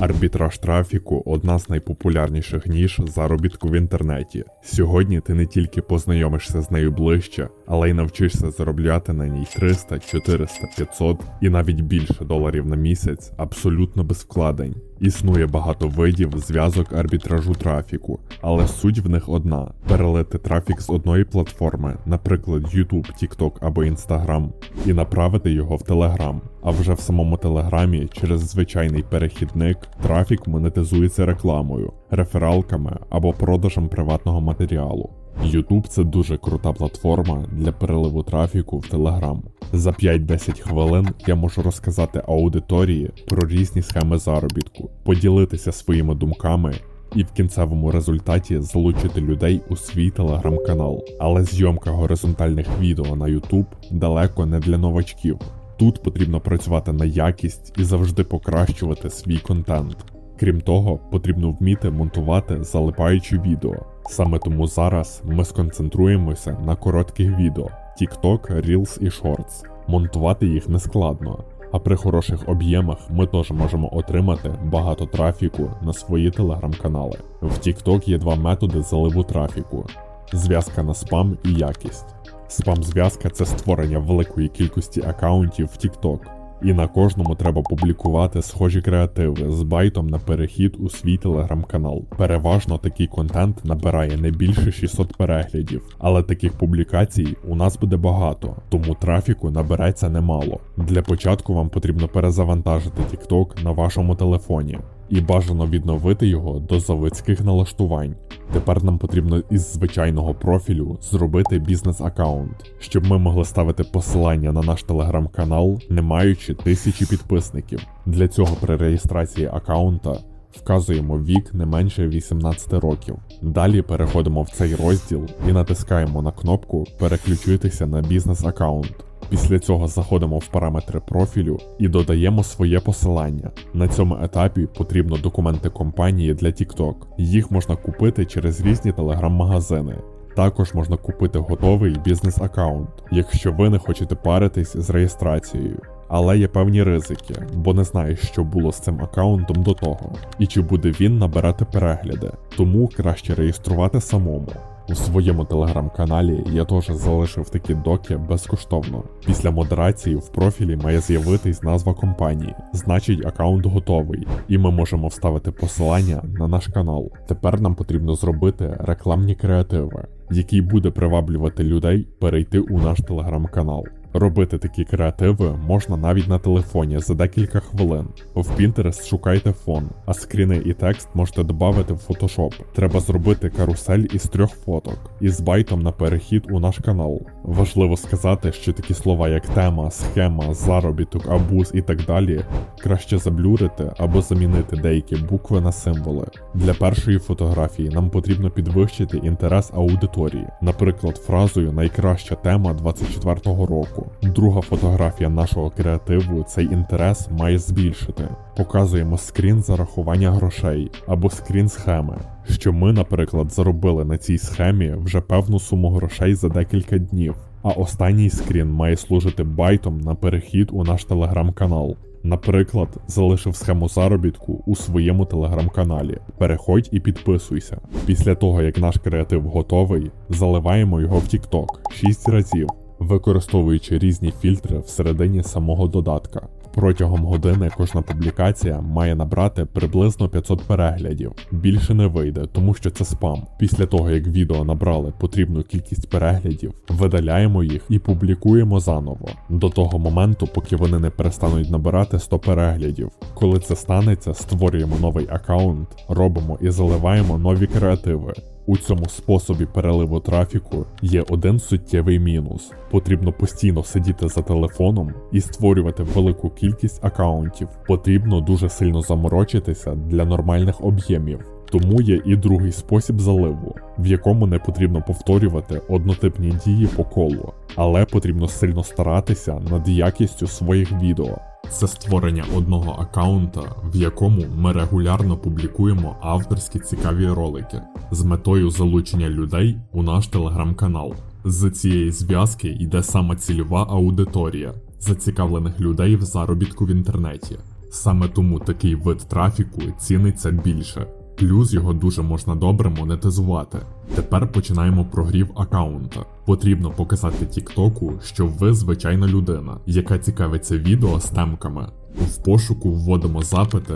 Арбітраж трафіку одна з найпопулярніших ніж заробітку в інтернеті. Сьогодні ти не тільки познайомишся з нею ближче, але й навчишся заробляти на ній 300, 400, 500 і навіть більше доларів на місяць абсолютно без вкладень. Існує багато видів зв'язок арбітражу трафіку, але суть в них одна: перелити трафік з одної платформи, наприклад, YouTube, TikTok або Instagram, і направити його в Telegram. А вже в самому Телеграмі через звичайний перехідник трафік монетизується рекламою, рефералками або продажем приватного матеріалу. YouTube – це дуже крута платформа для переливу трафіку в Telegram. За 5-10 хвилин я можу розказати аудиторії про різні схеми заробітку, поділитися своїми думками і в кінцевому результаті залучити людей у свій телеграм-канал. Але зйомка горизонтальних відео на YouTube далеко не для новачків. Тут потрібно працювати на якість і завжди покращувати свій контент. Крім того, потрібно вміти монтувати залипаючі відео. Саме тому зараз ми сконцентруємося на коротких відео TikTok, Reels і Shorts. Монтувати їх не складно, а при хороших об'ємах ми теж можемо отримати багато трафіку на свої телеграм-канали. В TikTok є два методи заливу трафіку: зв'язка на спам і якість. Спам-зв'язка це створення великої кількості акаунтів в TikTok. І на кожному треба публікувати схожі креативи з байтом на перехід у свій телеграм-канал. Переважно такий контент набирає не більше 600 переглядів, але таких публікацій у нас буде багато, тому трафіку набереться немало. Для початку вам потрібно перезавантажити TikTok на вашому телефоні. І бажано відновити його до заводських налаштувань. Тепер нам потрібно із звичайного профілю зробити бізнес-аккаунт, щоб ми могли ставити посилання на наш телеграм-канал, не маючи тисячі підписників. Для цього при реєстрації аккаунта вказуємо вік не менше 18 років. Далі переходимо в цей розділ і натискаємо на кнопку Переключитися на бізнес-аккаунт. Після цього заходимо в параметри профілю і додаємо своє посилання. На цьому етапі потрібно документи компанії для TikTok. Їх можна купити через різні телеграм-магазини. Також можна купити готовий бізнес-аккаунт, якщо ви не хочете паритись з реєстрацією. Але є певні ризики, бо не знаєш, що було з цим аккаунтом до того, і чи буде він набирати перегляди. Тому краще реєструвати самому. У своєму телеграм-каналі я теж залишив такі доки безкоштовно. Після модерації в профілі має з'явитись назва компанії, значить аккаунт готовий, і ми можемо вставити посилання на наш канал. Тепер нам потрібно зробити рекламні креативи, який буде приваблювати людей перейти у наш телеграм-канал. Робити такі креативи можна навіть на телефоні за декілька хвилин. В Pinterest шукайте фон, а скріни і текст можете додати в Photoshop. Треба зробити карусель із трьох фоток із байтом на перехід у наш канал. Важливо сказати, що такі слова, як тема, схема, заробіток, абуз і так далі, краще заблюрити або замінити деякі букви на символи. Для першої фотографії нам потрібно підвищити інтерес аудиторії, наприклад, фразою Найкраща тема 24-го року. Друга фотографія нашого креативу цей інтерес має збільшити. Показуємо скрін зарахування грошей або скрін схеми, що ми, наприклад, заробили на цій схемі вже певну суму грошей за декілька днів. А останній скрін має служити байтом на перехід у наш телеграм-канал. Наприклад, залишив схему заробітку у своєму телеграм-каналі. Переходь і підписуйся. Після того, як наш креатив готовий, заливаємо його в TikTok 6 разів використовуючи різні фільтри всередині самого додатка. Протягом години кожна публікація має набрати приблизно 500 переглядів. Більше не вийде, тому що це спам. Після того, як відео набрали потрібну кількість переглядів, видаляємо їх і публікуємо заново до того моменту, поки вони не перестануть набирати 100 переглядів. Коли це станеться, створюємо новий аккаунт, робимо і заливаємо нові креативи. У цьому способі переливу трафіку є один суттєвий мінус: потрібно постійно сидіти за телефоном і створювати велику кількість акаунтів. Потрібно дуже сильно заморочитися для нормальних об'ємів. Тому є і другий спосіб заливу, в якому не потрібно повторювати однотипні дії по колу, але потрібно сильно старатися над якістю своїх відео. Це створення одного аккаунта, в якому ми регулярно публікуємо авторські цікаві ролики з метою залучення людей у наш телеграм-канал. З цієї зв'язки йде саме цільова аудиторія зацікавлених людей в заробітку в інтернеті. Саме тому такий вид трафіку ціниться більше. Плюс його дуже можна добре монетизувати. Тепер починаємо прогрів аккаунта. Потрібно показати Тіктоку, що ви звичайна людина, яка цікавиться відео з темками. В пошуку вводимо запити,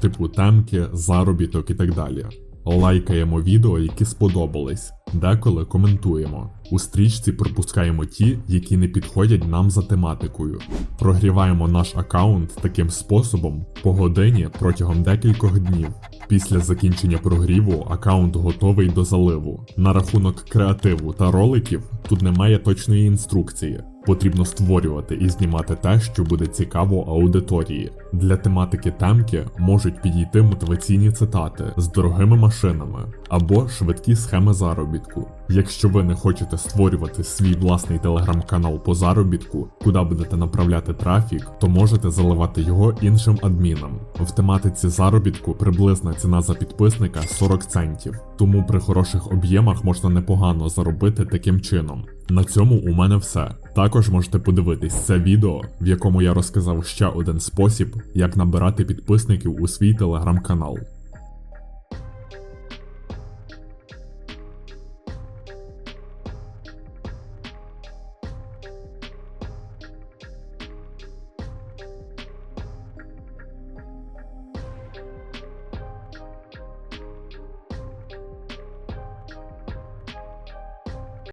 типу темки, заробіток і так далі. Лайкаємо відео, які сподобались, деколи коментуємо. У стрічці пропускаємо ті, які не підходять нам за тематикою. Прогріваємо наш аккаунт таким способом по годині протягом декількох днів. Після закінчення прогріву аккаунт готовий до заливу. На рахунок креативу та роликів тут немає точної інструкції. Потрібно створювати і знімати те, що буде цікаво аудиторії. Для тематики темки можуть підійти мотиваційні цитати з дорогими машинами або швидкі схеми заробітку. Якщо ви не хочете створювати свій власний телеграм-канал по заробітку, куди будете направляти трафік, то можете заливати його іншим адмінам. В тематиці заробітку приблизна ціна за підписника 40 центів, тому при хороших об'ємах можна непогано заробити таким чином. На цьому у мене все. Також можете подивитись це відео, в якому я розказав ще один спосіб, як набирати підписників у свій телеграм-канал.